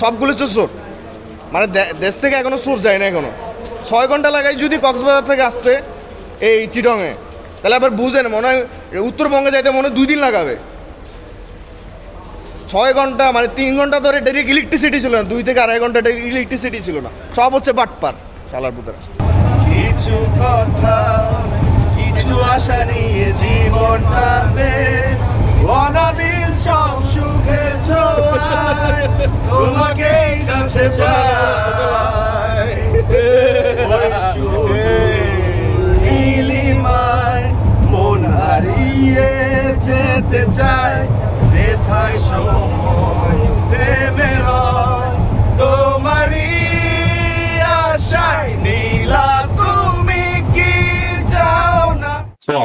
সবগুলো হচ্ছে চোর। মানে দেশ থেকে এখনও চোর যায় না এখনও। ছয় ঘণ্টা লাগাই যদি কক্সবাজার থেকে আসতে এই চিটংয়ে, তাহলে আবার বুঝেন মনে হয় উত্তরবঙ্গে যাইতে মনে হয় দুই দিন লাগাবে। ছয় ঘণ্টা মানে তিন ঘণ্টা ধরে ডাইরেক্ট ইলেকট্রিসিটি ছিল না, দুই থেকে আড়াই ঘণ্টা ইলেকট্রিসিটি ছিল না। সব হচ্ছে বাটপার, শালার পুতারা কিছু কথা, কিছু আশা নিয়ে জীবনটাতে সব সুখের ছোঁয়ায় তোমাকে কাছে চাই।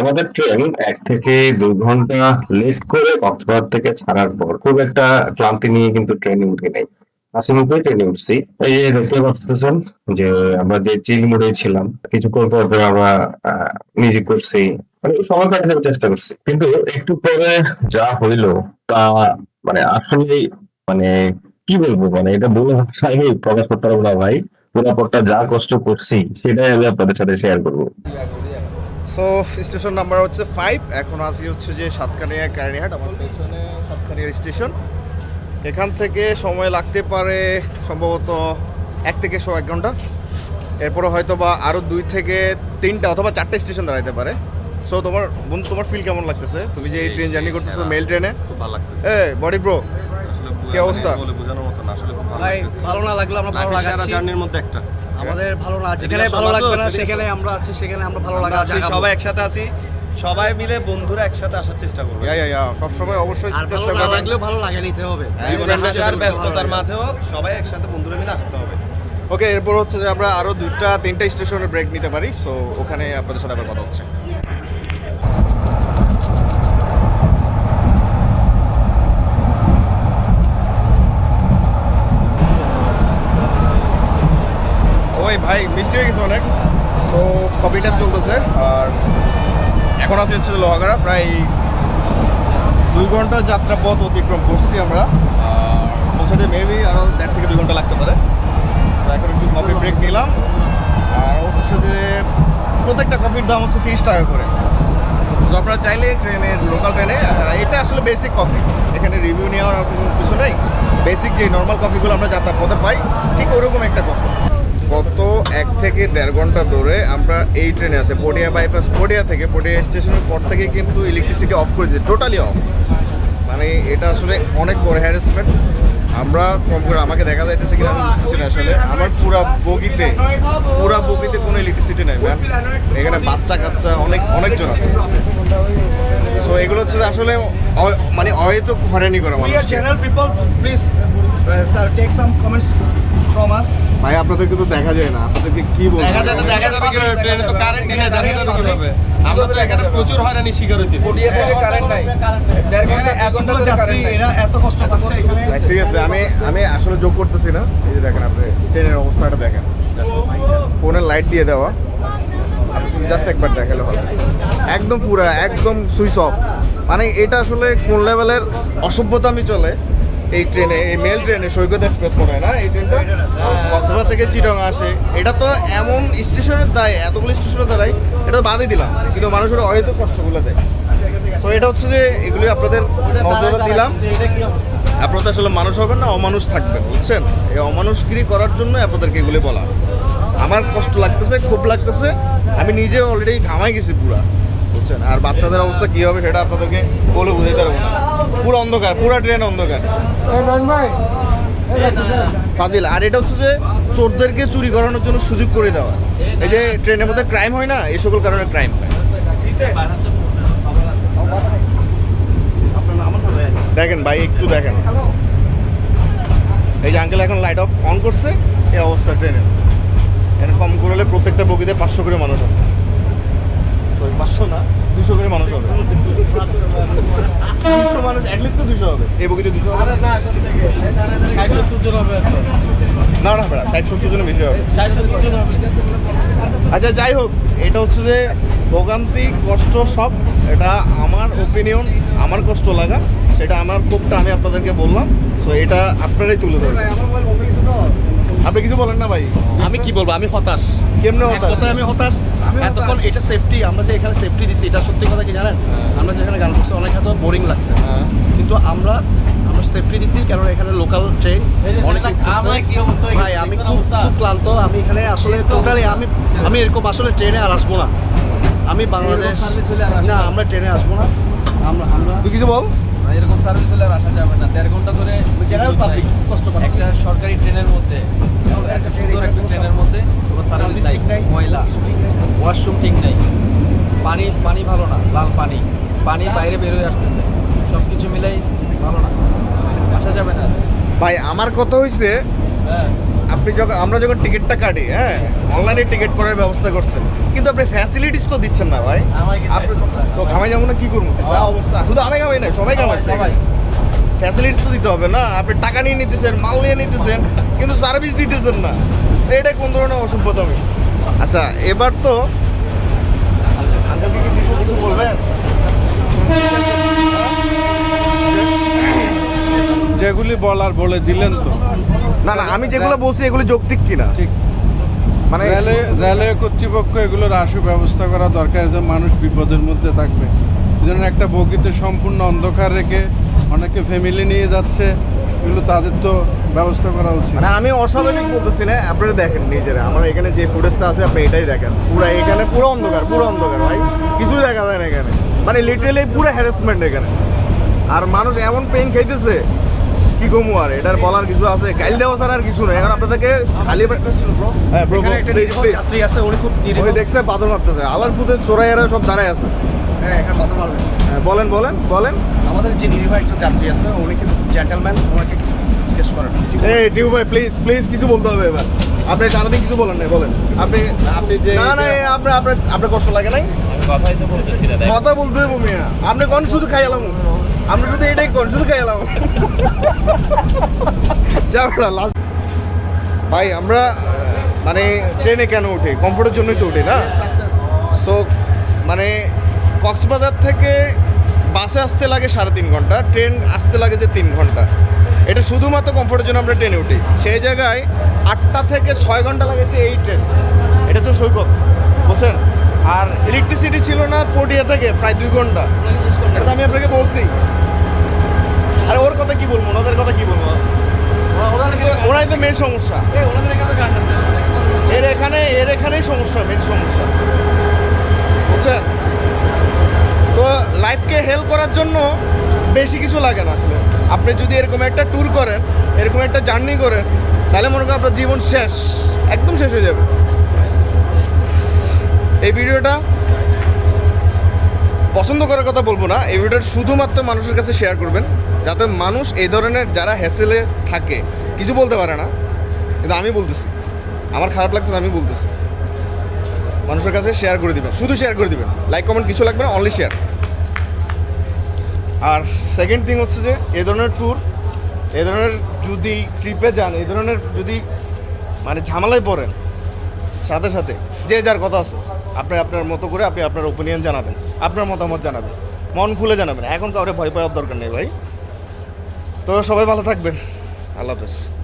আমাদের ট্রেন এক থেকে দুই ঘণ্টা লেট করে কক্সবাজার থেকে ছাড়ার পর খুব একটা ক্লান্তি নিয়ে কিন্তু ট্রেনে উঠে নেই। হাসি ট্রেনে উঠছি। এই যে দেখতে পাচ্ছেন যে আমরা যে চিল মোড়ে ছিলাম, কিছুক্ষণ পর পর আমরা মিউজিক করছি মানে সময় কাটানোর চেষ্টা করছি। কিন্তু একটু পরে যা হইল তা মানে আসলে মানে কি বলব মানে এটা বলে ভাষায় প্রকাশ করতে পারব না ভাই। পুরো পরটা যা কষ্ট করছি, সেটাই আমি আপনাদের সাথে শেয়ার করব। সো স্টেশন নাম্বার হচ্ছে ফাইভ এখন আসি হচ্ছে যে সাতকানিয়া কারণিহাট আমার পেছনে সাতকানিয়া স্টেশন এখান থেকে সময় লাগতে পারে সম্ভবত এক থেকে শো এক ঘণ্টা। এরপরে হয়তো বা আরও দুই থেকে তিনটা অথবা চারটে স্টেশন দাঁড়াইতে পারে। সো তোমার বন্ধু তোমার ফিল কেমন লাগতেছে? তুমি যে এই ট্রেন জার্নি করতেছো মেল ট্রেনে খুব ভালো লাগতেছে। এ বডি ব্রো কি অবস্থা? বোঝানোর মতো আসলে ভালো ভাই ভালো না লাগল আমরা ভালো লাগাচ্ছি। জার্নির মধ্যে একটা। আমাদের ভালো না যেখানে ভালো লাগবে না সেখানে আমরা আছি সেখানে আমরা ভালো লাগা আছি, সবাই একসাথে আছি। সবাই মিলে বন্ধুরা একসাথে আসার চেষ্টা করব। ইয়া ইয়া সব সবসময় অবশ্যই চেষ্টা করবেন। লাগলেও ভালো লাগে নিতে হবে। friend দের ব্যস্ততার মাঝেও সবাই একসাথে বন্ধুরা মিলে আসতে হবে। ওকে এরপর হচ্ছে যে আমরা আরও দুইটা তিনটা স্টেশনে ব্রেক নিতে পারি সো ওখানে আপনাদের সাথে আবার কথা হচ্ছে। গেছে অনেক। সো কপি টাইম চলতেছে। আর এখন আছে হচ্ছে লোহাগাড়া। প্রায় দুই ঘণ্টা যাত্রা পথ অতিক্রম করছি আমরা। পৌঁছাতে মেবি আরও দেড় থেকে দুই ঘণ্টা লাগতে পারে। তো এখন একটু কফি ব্রেক নিলাম। আর হচ্ছে যে প্রত্যেকটা কফির দাম হচ্ছে তিরিশ টাকা করে। তো আপনারা চাইলে ট্রেনের লোকাল ট্রেনে এটা আসলে বেসিক কফি এখানে রিভিউ নেওয়ার কিছু নেই। বেসিক যে নর্মাল কফিগুলো আমরা যাত্রা পথে পাই, ঠিক ওরকম একটা কফি গত এক থেকে দেড় ঘণ্টা ধরে আমরা এই ট্রেনে আছে। পটিয়া বাইপাস পটিয়া থেকে পটিয়া স্টেশনের পর থেকে কিন্তু ইলেকট্রিসিটি অফ করে দিয়েছে টোটালি অফ মানে এটা আসলে অনেক বড় হ্যারাসমেন্ট আমরা কম করে, আমাকে দেখা যাইতেছে কিনা আমি বুঝতেছি না আসলে। আমার পুরা বগিতে পুরা বগিতে কোনো ইলেকট্রিসিটি নাই ম্যাম এখানে বাচ্চা কাচ্চা অনেক, অনেকজন আছে। সো এগুলো হচ্ছে আসলে মানে অহেতুক হয়রানি করা মানুষ channel people please sir take some comments from us ভাই আপনাদেরকে তো দেখা যায় না। আপনাদেরকে কি বলব? দেখা যাবে দেখা যাবে কীভাবে? ট্রেনে তো কারেন্ট নেই দেখা যাবে কীভাবে আমরা তো এখানে প্রচুর হয়রানি শিকার হইতেছি। যাত্রী এরা এত কষ্ট পাচ্ছে। এখানে ঠিক আছে আমি আমি আসলে যোগ করতেছি না। এই যে দেখেন আপনি ট্রেনের অবস্থাটা দেখেন। ফোনের লাইট দিয়ে দেওয়া। আপনি শুধু জাস্ট একবার দেখালে হবে। একদম পুরা একদম সুইচ অফ মানে এটা আসলে কোন লেভেলের অসভ্যতা আমি চলে। এই ট্রেনে, এই মেল ট্রেনে সৈকত এক্সপ্রেস মনে হয় না এই ট্রেনটা? কক্সবাজার থেকে চিটং আসে। এটা তো এমন স্টেশনের দায়, এতগুলো স্টেশনের দ্বারাই, এটা তো বাদই দিলাম। কিন্তু মানুষের হয়তো কষ্টগুলো দেয়। তো এটা হচ্ছে যে এগুলি আপনাদের নজরে দিলাম। আপনাদের আসলে মানুষ হবেন না, অমানুষ থাকবেন, বুঝছেন? এই অমানুষগিরি করার জন্য আপনাদেরকে এগুলি বলা। আমার কষ্ট লাগতেছে খুব লাগতেছে। আমি নিজে অলরেডি ঘামাই গেছি পুরা। বুঝছেন? আর বাচ্চাদের অবস্থা কী হবে সেটা আপনাদেরকে বলে বুঝাইতে পারব না। পুরো অন্ধকার, পুরো ট্রেন অন্ধকার। ফাজিল, আর এটা হচ্ছে যে চোরদেরকে চুরি করানোর জন্য সুযোগ করে দেওয়া। এই যে ট্রেনের মধ্যে ক্রাইম হয় না এই সকল কারণে ক্রাইম হয়। দেখেন ভাই, একটু দেখেন। এই যে আঙ্কেল এখন লাইট অফ অন করছে, এই অবস্থা ট্রেনের। এরকম করলে প্রত্যেকটা বগিতে পাঁচশো করে মানুষ আছে। তো পাঁচশো না দুশো করে মানুষ হবে। দুশো মানুষ অ্যাটলিস্ট তো দুশো হবে। এই বগিতে দুশো হবে। ষাট সত্তর জন হবে না না বেড়া ষাট সত্তর জনের বেশি হবে। ষাট সত্তর জন হবে। আচ্ছা যাই হোক এটা হচ্ছে যে ভোগান্তি কষ্ট সব এটা আমার ওপিনিয়ন আমার কষ্ট লাগা সেটা আমার ক্ষোভটা আমি আপনাদেরকে বললাম। তো এটা আপনারাই তুলে ধরবেন আপনি কিছু বলেন না ভাই। আমি কি বলব? আমি হতাশ। কেমনে হতাশ? কথায় আমি হতাশ। এতক্ষণ এটা সেফটি আমরা যে এখানে সেফটি দিছি এটা সত্যি কথা কি জানেন? আমরা যেখানে গান করছি অনেক হয়তো বোরিং লাগছে। কিন্তু আমরা আমরা সেফটি দিছি কারণ এখানে লোকাল ট্রেন অনেক ভাই আমি খুব খুব ক্লান্ত। আমি এখানে আসলে টোটালি আমি আমি এরকম আসলে ট্রেনে আর আসব না। আমি বাংলাদেশ না আমরা ট্রেনে আসব না। আমরা আমরা তুই কিছু বল। এরকম সার্ভিস হলে আর আসা যাবে না। দেড় ঘণ্টা ধরে জেনারেল পাবলিক কষ্ট পাচ্ছে। একটা সরকারি ট্রেনের মধ্যে এত সুন্দর একটা ট্রেনের মধ্যে কোনো সার্ভিস নাই। ময়লা ঠিক নাই। ওয়াশরুম ঠিক নাই। পানি পানি ভালো না লাল পানি। পানি বাইরে বেরোয় আসতেছে। সব কিছু মিলাই ভালো না। আসা যাবে না ভাই আমার কথা হইছে হ্যাঁ। আপনি যখন আমরা যখন টিকিটটা কাটি হ্যাঁ অনলাইনে টিকিট করার ব্যবস্থা করছেন। কিন্তু আপনি ফ্যাসিলিটিস তো দিচ্ছেন না ভাই। আপনি তো ঘামাই যাব না কি করব? যা অবস্থা। শুধু আমি ঘামাই নাই সবাই ঘামাইছে। ফ্যাসিলিটিস তো দিতে হবে না। আপনি টাকা নিয়ে নিতেছেন মাল নিয়ে নিতেছেন কিন্তু সার্ভিস দিতেছেন না। এটা কোন ধরনের অসভ্যতামি আচ্ছা এবার তো আঙ্কেলকে কিছু বলবেন? যেগুলি বলার বলে দিলেন তো। না না আমি যেগুলো বলছি এগুলো যৌক্তিক কিনা? ঠিক। মানে রেলওয়ে রেলওয়ে কর্তৃপক্ষ এগুলোর আশু ব্যবস্থা করা দরকার যে মানুষ বিপদের মধ্যে থাকবে। জন্য একটা বগিতে সম্পূর্ণ অন্ধকার রেখে অনেকে ফ্যামিলি নিয়ে যাচ্ছে এগুলো তাদের তো ব্যবস্থা করা উচিত। মানে আমি অস্বাভাবিক বলতেছি না আপনারা দেখেন নিজেরা। আমার এখানে যে ফুটেজটা আছে আপনি এটাই দেখেন। পুরো এখানে পুরো অন্ধকার পুরো অন্ধকার ভাই। কিছুই দেখা যায় না এখানে। মানে লিটারেলি পুরো হ্যারাসমেন্ট এখানে। আর মানুষ এমন পেন খাইতেছে কি কমু আর? এটার বলার কিছু আছে? গাইল দেওয়া ছাড়া আর কিছু নেই। এখন আপনাদেরকে খালি হ্যাঁ এখানে একটা please, যাত্রী আছে উনি খুব নিরীহ। ওই দেখছে পাথর মারতেছে। আলার পুতে চোরাইয়ারা সব দাঁড়ায় আছে। হ্যাঁ এখানে পাথর মারবে। হ্যাঁ, বলেন বলেন বলেন। আমাদের যে নিরীহ একজন যাত্রী আছে উনি কিন্তু জেন্টেলম্যান ওনাকে কিছু জিজ্ঞেস করেন এই টিউ ভাই প্লিজ প্লিজ কিছু বলতে হবে এবার। আপনি সারাদিন কিছু বলেন নাই বলেন। আপনি আপনি যে না না আপনার আপনার আপনার কষ্ট লাগে নাই? কথাই তো বলতেছি না কথা বলতে হবে মিয়া। আপনি কোন শুধু খাই আপনি শুধু এটাই কোন শুধু এলাম। যাও না লাস্ট ভাই আমরা মানে ট্রেনে কেন উঠি? কমফোর্টের জন্যই তো উঠে না? সো মানে কক্সবাজার থেকে বাসে আসতে লাগে সাড়ে তিন ঘণ্টা ট্রেন আসতে লাগে যে তিন ঘণ্টা। এটা শুধুমাত্র কমফোর্টের জন্য আমরা ট্রেনে উঠি। সেই জায়গায় আটটা থেকে ছয় ঘণ্টা লাগেছে এই ট্রেন এটা তো সৈকত বুঝছেন? আর ইলেকট্রিসিটি ছিল না পটিয়া থেকে প্রায় দুই ঘণ্টা। এটা তো আমি আপনাকে বলছি। আর ওর কথা কি বলব? ওনাদের কথা কি বলব? ওরাই তো মেন সমস্যা। এর এখানে, এর এখানেই সমস্যা মেন সমস্যা। বুঝছেন? তো লাইফকে হেল্প করার জন্য বেশি কিছু লাগে না আসলে। আপনি যদি এরকম একটা ট্যুর করেন, এরকম একটা জার্নি করেন, তাহলে মনে করেন আপনার জীবন শেষ, একদম শেষ হয়ে যাবে। এই ভিডিওটা পছন্দ করার কথা বলব না। এই ভিডিওটা শুধুমাত্র মানুষের কাছে শেয়ার করবেন, যাতে মানুষ এই ধরনের যারা হ্যাসেলে থাকে, কিছু বলতে পারে না। কিন্তু আমি বলতেছি, আমার খারাপ লাগতেছে, আমি বলতেছি। মানুষের কাছে শেয়ার করে দিবেন, শুধু শেয়ার করে দিবেন। লাইক কমেন্ট কিছু লাগবে না অনলি শেয়ার আর সেকেন্ড থিং হচ্ছে যে, এই ধরনের ট্যুর এই ধরনের যদি ট্রিপে যান, এই ধরনের যদি মানে ঝামেলায় পড়েন, সাথে সাথে যে যার কথা আছে, আপনি আপনার মতো করে আপনি আপনার ওপিনিয়ন জানাবেন, আপনার মতামত জানাবেন, মন খুলে জানাবেন। এখন কাউরে ভয় পাওয়ার দরকার নেই ভাই। তো সবাই ভালো থাকবেন। আল্লাহ হাফেজ।